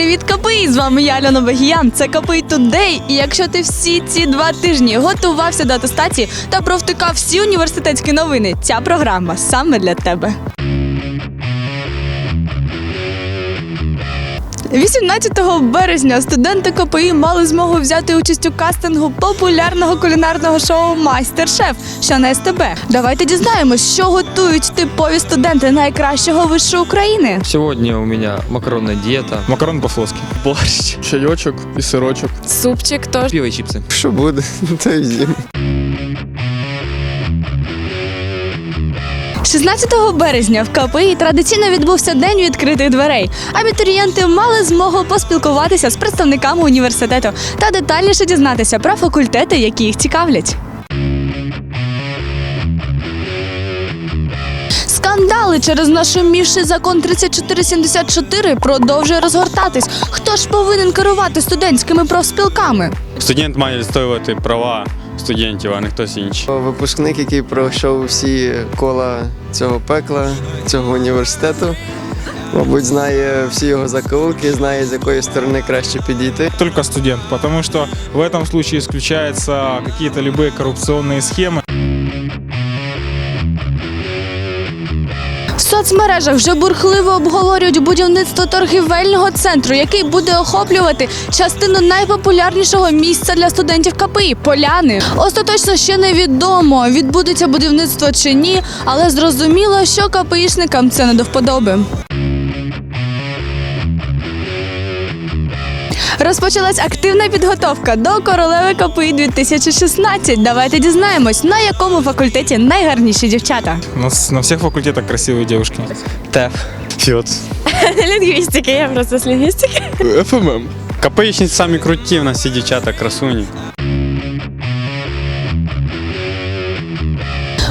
Привіт, КПІ! З вами я, Альона Багіян. Це Копий Тудей. І якщо ти всі ці два тижні готувався до атестації та провтикав всі університетські новини, ця програма саме для тебе. 18 березня студенти КПІ мали змогу взяти участь у кастингу популярного кулінарного шоу Майстер-шеф, що на СТБ. Давайте дізнаємось, що готують типові студенти найкращого вишу України. Сегодня у меня макаронная диета, Макарон по-флотски. борщ, Чайочок і сирочок. Супчик теж. пиво и чипсы. Що буде, то й 16 березня в КПІ традиційно відбувся день відкритих дверей. Абітурієнти мали змогу поспілкуватися з представниками університету та детальніше дізнатися про факультети, які їх цікавлять. Скандали через нашумівший закон 3474 продовжує розгортатись. Хто ж повинен керувати студентськими профспілками? Студент має відстоювати права студентів, а не хтось інший. Випускник, який пройшов всі кола цього пекла, цього університету. Мабуть, знає всі його закоулки, знає, з якої сторони краще підійти. Только студент, потому что в этом случае исключаются какие-то любые коррупционные схемы. Соцмережах вже бурхливо обговорюють будівництво торгівельного центру, який буде охоплювати частину найпопулярнішого місця для студентів КПІ поляни. Остаточно ще невідомо, відбудеться будівництво чи ні, але зрозуміло, що КПІшникам це не до вподоби. Розпочалась активна підготовка до королеви КПІ 2016. Давайте дізнаємось, на якому факультеті найгарніші дівчата. У нас на всех факультетах красивые девушки. ТЕФ. Фіот. Лінгвістики, я просто з лінгвістики. ФММ. КПІшниці самі круті, у нас всі дівчата красуні.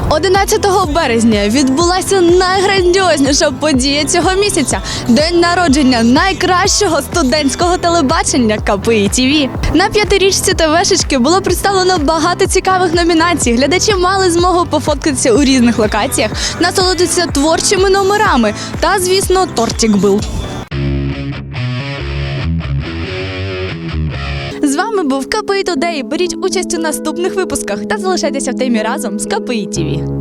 11 березня відбулася найграндіозніша подія цього місяця день народження найкращого студентського телебачення КПІ ТІВІ. На п'ятирічці ТВшечки було представлено багато цікавих номінацій. Глядачі мали змогу пофоткатися у різних локаціях, насолодитися творчими номерами та, звісно, тортик був. Вами був КПІ Тодей. Беріть участь у наступних випусках та залишайтеся в темі разом з КПІ ТІВІ.